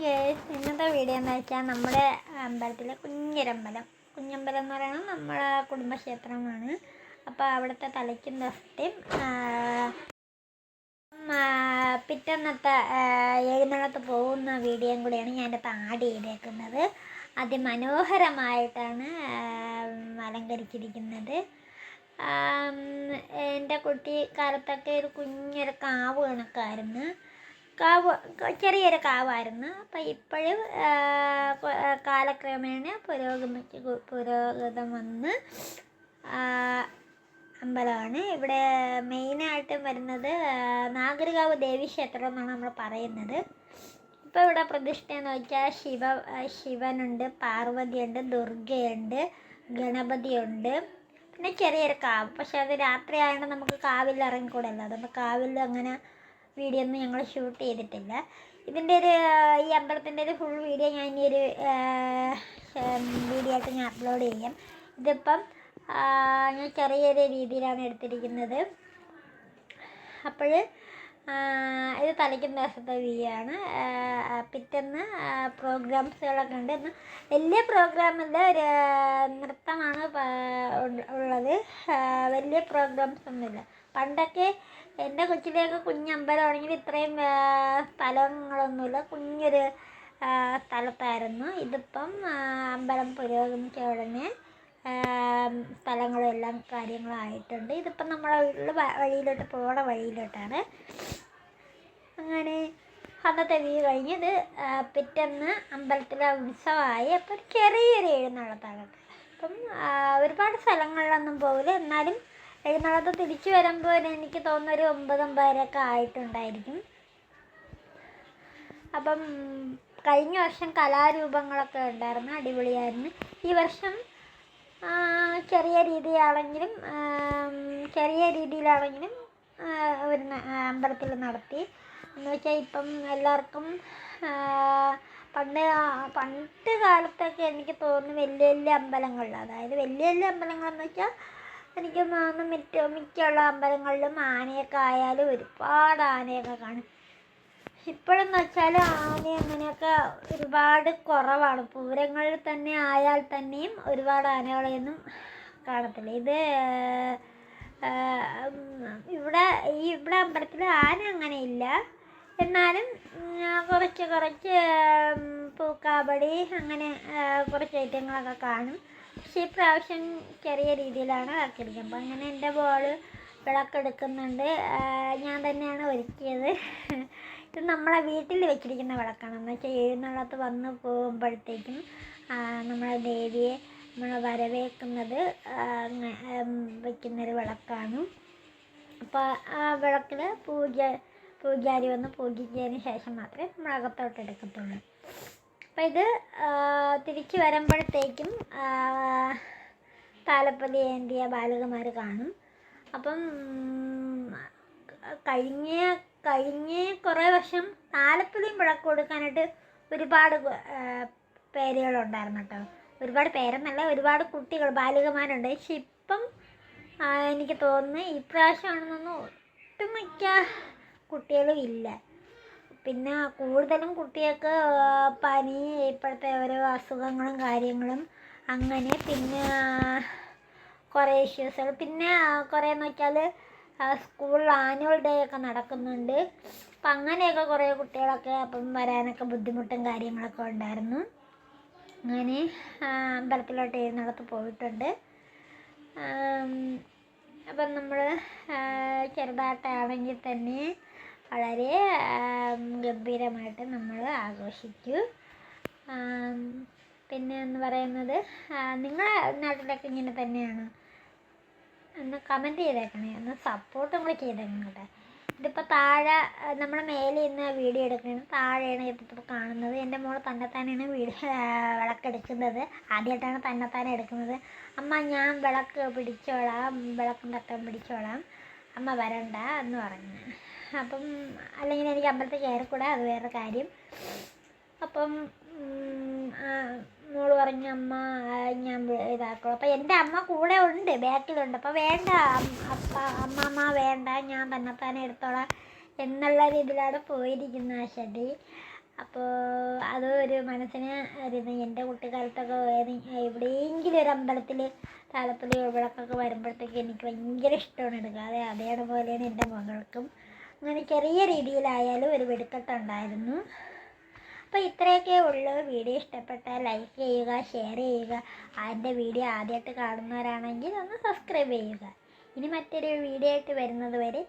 Guys ഇന്നത്തെ video എന്ന് വെച്ചാൽ നമ്മുടെ അമ്പലത്തിലെ കുഞ്ഞിരമ്പലം. കുഞ്ഞമ്പലം എന്ന് പറയുന്നത് നമ്മുടെ കുടുംബക്ഷേത്രമാണ്. അപ്പോൾ അവിടുത്തെ തലയ്ക്കും ദിവസത്തെയും പിറ്റന്നത്തെ എഴുന്നള്ളത്ത് പോകുന്ന വീഡിയോയും കൂടിയാണ് ഞാൻ എന്റെ ആഡ് ചെയ്തേക്കുന്നത്. അതിമനോഹരമായിട്ടാണ് അലങ്കരിച്ചിരിക്കുന്നത്. എന്റെ കുട്ടിക്കാലത്തൊക്കെ ഒരു കുഞ്ഞൊരു കാവ് കണക്കായിരുന്നു. കാവ് ചെറിയൊരു കാവായിരുന്നു. അപ്പം ഇപ്പോഴും കാലക്രമേണ പുരോഗമിച്ച് പുരോഗതം വന്ന് അമ്പലമാണ്. ഇവിടെ മെയിനായിട്ടും വരുന്നത് നാഗരികാവ് ദേവി ക്ഷേത്രം എന്നാണ് നമ്മൾ പറയുന്നത്. ഇപ്പോൾ ഇവിടെ പ്രതിഷ്ഠ എന്ന് വെച്ചാൽ ശിവ ശിവനുണ്ട് പാർവതിയുണ്ട് ദുർഗയുണ്ട് ഗണപതിയുണ്ട്. പിന്നെ ചെറിയൊരു കാവ്. പക്ഷേ അത് രാത്രി ആയതുകൊണ്ട് നമുക്ക് കാവിൽ ഇറങ്ങിക്കൂടല്ലോ അതുകൊണ്ട് കാവിൽ അങ്ങനെ വീഡിയോ ഒന്നും ഞങ്ങൾ ഷൂട്ട് ചെയ്തിട്ടില്ല. ഇതിന്റെ ഒരു ഈ അമ്പലത്തിന്റെ ഒരു ഫുൾ വീഡിയോ ഞാൻ ഇനി ഒരു വീഡിയോ ആയിട്ട് ഞാൻ അപ്ലോഡ് ചെയ്യാം. ഇതിപ്പം ഞാൻ ചെറിയൊരു രീതിയിലാണ് എടുത്തിരിക്കുന്നത്. അപ്പോൾ ഇത് തലയ്ക്കുന്ന ദിവസത്തെ വ്യൂ ആണ് ആ, പിറ്റേന്ന് പ്രോഗ്രാംസുകളൊക്കെ ഉണ്ട്. എന്നാൽ വലിയ പ്രോഗ്രാമില്ല ഒരു നൃത്തമാണ് ഉള്ളത്. വലിയ പ്രോഗ്രാംസ് ഒന്നുമില്ല പണ്ടൊക്കെ എന്റെ കൊച്ചിലേക്ക് കുഞ്ഞമ്പലമാണെങ്കിൽ ഇത്രയും സ്ഥലങ്ങളൊന്നുമില്ല. കുഞ്ഞൊരു സ്ഥലത്തായിരുന്നു. ഇതിപ്പം അമ്പലം പുരോഗമിച്ച ഉടനെ സ്ഥലങ്ങളും എല്ലാം കാര്യങ്ങളും ആയിട്ടുണ്ട് ഇതിപ്പം നമ്മളെ ഉള്ള വഴിയിലോട്ട് പോണ വഴിയിലോട്ടാണ്. അങ്ങനെ അന്നത്തെ വ്യൂ കഴിഞ്ഞത് പിറ്റേന്ന് അമ്പലത്തിലെ ഉത്സവമായി. അപ്പോൾ ഒരു ചെറിയൊരു എഴുന്നള്ളത്താണ് അപ്പം ഒരുപാട് സ്ഥലങ്ങളിലൊന്നും പോകില്ല എന്നാലും എഴുന്നള്ളത്ത് തിരിച്ചു വരുമ്പോൾ എനിക്ക് തോന്നുന്ന ഒരു ഒമ്പത് ഒമ്പതരൊക്കെ ആയിട്ടുണ്ടായിരിക്കും. അപ്പം കഴിഞ്ഞ വർഷം കലാരൂപങ്ങളൊക്കെ ഉണ്ടായിരുന്നു അടിപൊളിയായിരുന്നു. ഈ വർഷം ചെറിയ രീതിയാണെങ്കിലും ചെറിയ രീതിയിലാണെങ്കിലും ഒരു അമ്പലത്തിൽ നടത്തി. എന്ന് വെച്ചാൽ ഇപ്പം എല്ലാവർക്കും പണ്ട് പണ്ട് കാലത്തൊക്കെ എനിക്ക് തോന്നുന്നു വലിയ വലിയ അമ്പലങ്ങളിൽ അതായത് വലിയ വലിയ അമ്പലങ്ങളെന്ന് വെച്ചാൽ എനിക്ക് തോന്നുന്നു മിക്ക മിക്കുള്ള അമ്പലങ്ങളിലും ആനയൊക്കെ ആയാലും ഒരുപാട് ആനയൊക്കെ കാണും. ഇപ്പോഴെന്ന് വെച്ചാൽ ആന അങ്ങനെയൊക്കെ ഒരുപാട് കുറവാണ്. പൂരങ്ങളിൽ തന്നെ ആയാൽ തന്നെയും ഒരുപാട് ആനകളെയൊന്നും കാണത്തില്ല. ഇത് ഇവിടെ ഈ ഇവിടെ അമ്പലത്തിൽ ആന അങ്ങനെ ഇല്ല എന്നാലും കുറച്ച് കുറച്ച് പൂക്കാബടി അങ്ങനെ കുറച്ച് ഐറ്റങ്ങളൊക്കെ കാണും. പക്ഷേ ഈ പ്രാവശ്യം ചെറിയ രീതിയിലാണ് ആക്കിയിരിക്കുന്നത്. അപ്പോൾ അങ്ങനെ എന്റെ ബോൾ വിളക്കെടുക്കുന്നുണ്ട്. ഞാൻ തന്നെയാണ് ഒരുക്കിയത്. ഇത് നമ്മളെ വീട്ടിൽ വെച്ചിരിക്കുന്ന വിളക്കാണ്. എന്ന് വെച്ചാൽ എഴുന്നള്ളത്ത് വന്ന് പോകുമ്പോഴത്തേക്കും നമ്മളെ ദേവിയെ നമ്മൾ വരവേക്കുന്നത് വെക്കുന്നൊരു വിളക്കാണ്. അപ്പോൾ ആ വിളക്കിൽ പൂജ പൂജാരി വന്ന് പൂജിച്ചതിന് ശേഷം മാത്രമേ നമ്മൾ അകത്തോട്ട് എടുക്കത്തുള്ളൂ. അപ്പം ഇത് തിരിച്ചു വരുമ്പോഴത്തേക്കും താലപ്പതി ഏന്തിയ ബാലകന്മാർ കാണും. അപ്പം കഴിഞ്ഞ കഴിഞ്ഞ കുറേ വർഷം താലപ്പൊലിയും വിളക്ക് കൊടുക്കാനായിട്ട് ഒരുപാട് പേരുകളുണ്ടായിരുന്നു കേട്ടോ ഒരുപാട് പേരെന്നല്ല ഒരുപാട് കുട്ടികൾ ബാലികമാരുണ്ട്. പക്ഷെ ഇപ്പം എനിക്ക് തോന്നുന്നു ഇപ്രാവശ്യമാണെന്നൊന്നും ഒട്ടുമിക്ക കുട്ടികളും ഇല്ല. പിന്നെ കൂടുതലും കുട്ടികൾക്ക് പനി ഇപ്പോഴത്തെ ഓരോ അസുഖങ്ങളും കാര്യങ്ങളും അങ്ങനെ പിന്നെ കുറേ ഇഷ്യൂസുകൾ പിന്നെ കുറേ എന്ന് വെച്ചാൽ സ്കൂളിൽ ആനുവൽ ഡേ ഒക്കെ നടക്കുന്നുണ്ട്. അപ്പം അങ്ങനെയൊക്കെ കുറേ കുട്ടികളൊക്കെ അപ്പം വരാനൊക്കെ ബുദ്ധിമുട്ടും കാര്യങ്ങളൊക്കെ ഉണ്ടായിരുന്നു. അങ്ങനെ അമ്പലത്തിലോട്ട് എഴുന്നള്ളത്ത് പോയിട്ടുണ്ട്. അപ്പം നമ്മൾ ചെറുതായിട്ടാണെങ്കിൽ തന്നെ വളരെ ഗംഭീരമായിട്ട് നമ്മൾ ആഘോഷിച്ചു. പിന്നെ എന്ന് പറയുന്നത് നിങ്ങളെ നാട്ടിലൊക്കെ ഇങ്ങനെ തന്നെയാണ്? ഒന്ന് കമന്റ് ചെയ്തേക്കണേ. ഒന്ന് സപ്പോർട്ട് നമ്മൾ ചെയ്തേക്കണം കേട്ടോ ഇതിപ്പോൾ താഴെ നമ്മൾ മേലെ ഇന്ന് വീഡിയോ എടുക്കുന്നത് താഴെയാണ് ഇതിപ്പോൾ കാണുന്നത്. എന്റെ മോൾ തന്നെത്താനാണ് വീഡിയോ വിളക്കെടുക്കുന്നത്. ആദ്യമായിട്ടാണ് തന്നെത്താനെ എടുക്കുന്നത്. അമ്മ ഞാൻ വിളക്ക് പിടിച്ചോളാം. വിളക്കും തട്ടം പിടിച്ചോളാം. അമ്മ വരണ്ട എന്ന് പറഞ്ഞു. അപ്പം അല്ലെങ്കിൽ എനിക്ക് അമ്പലത്തിൽ കയറിക്കൂടാ. അത് വേറെ കാര്യം. അപ്പം പറഞ്ഞു അമ്മ ഞാൻ ഇതാക്കും അപ്പം എന്റെ അമ്മ കൂടെ ഉണ്ട് ബാക്കിലുണ്ട്. അപ്പം വേണ്ട അപ്പ അമ്മമ്മ വേണ്ട ഞാൻ തന്നെത്താനെ എടുത്തോളാം എന്നുള്ള രീതിയിലാണ് പോയിരിക്കുന്നത് ആ ഷെഡി അപ്പോൾ അത് ഒരു മനസ്സിന് ഇരുന്ന് എന്റെ കുട്ടിക്കാലത്തൊക്കെ എവിടെയെങ്കിലും ഒരു അമ്പലത്തിൽ താലപ്പൊലി വിളക്കൊക്കെ വരുമ്പോഴത്തേക്ക് എനിക്ക് ഭയങ്കര ഇഷ്ടമാണ് എടുക്കുക അതെ അതേപോലെയാണ് എന്റെ മകൾക്കും. അങ്ങനെ ചെറിയ രീതിയിലായാലും ഒരു വെടിക്കെട്ടുണ്ടായിരുന്നു അപ്പോൾ ഇത്രയൊക്കെ ഉള്ളൂ. വീഡിയോ ഇഷ്ടപ്പെട്ടാൽ ലൈക്ക് ചെയ്യുക ഷെയർ ചെയ്യുക. ആരുടെ വീഡിയോ ആദ്യമായിട്ട് കാണുന്നവരാണെങ്കിൽ ഒന്ന് സബ്സ്ക്രൈബ് ചെയ്യുക. ഇനി മറ്റൊരു വീഡിയോ ആയിട്ട് വരുന്നത് വരെ